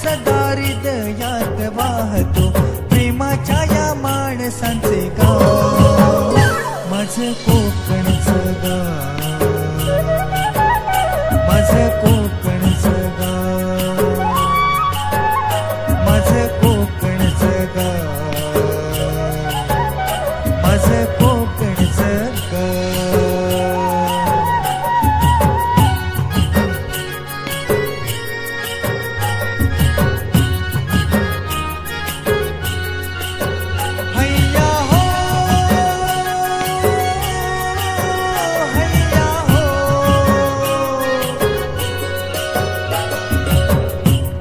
सदा हृदयात वाहतो. प्रेमाच्या या माणसांचे गाव. माझं कोकणचं गाव माझं कोकणचं गाव माझं कोकणचं गाव माझं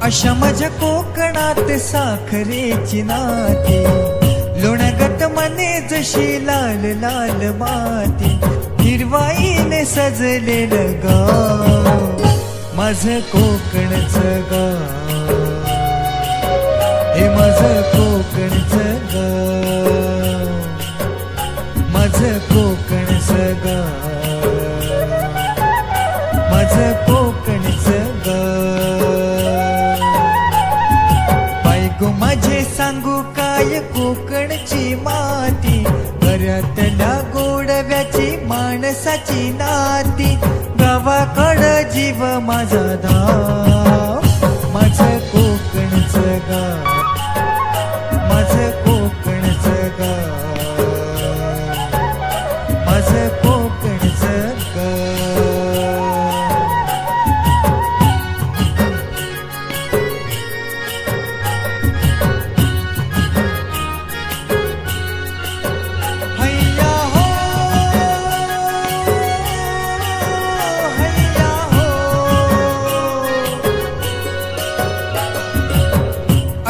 अशा माझ्या कोकणात साखरेची नाती लोणगत मने जशी लाल लाल माती हिरवाईने सजलेलं गाव माझं कोकणचं गाव हे माझं कोकणचं गाव माझं कोकणचं गाव माझं बायको माझे सांगू काय कोकणची माती? घरातल्या गोडव्याची माणसाची नाती. गावाकड जीव माझा धाव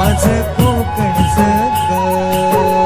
माझे कोकण जग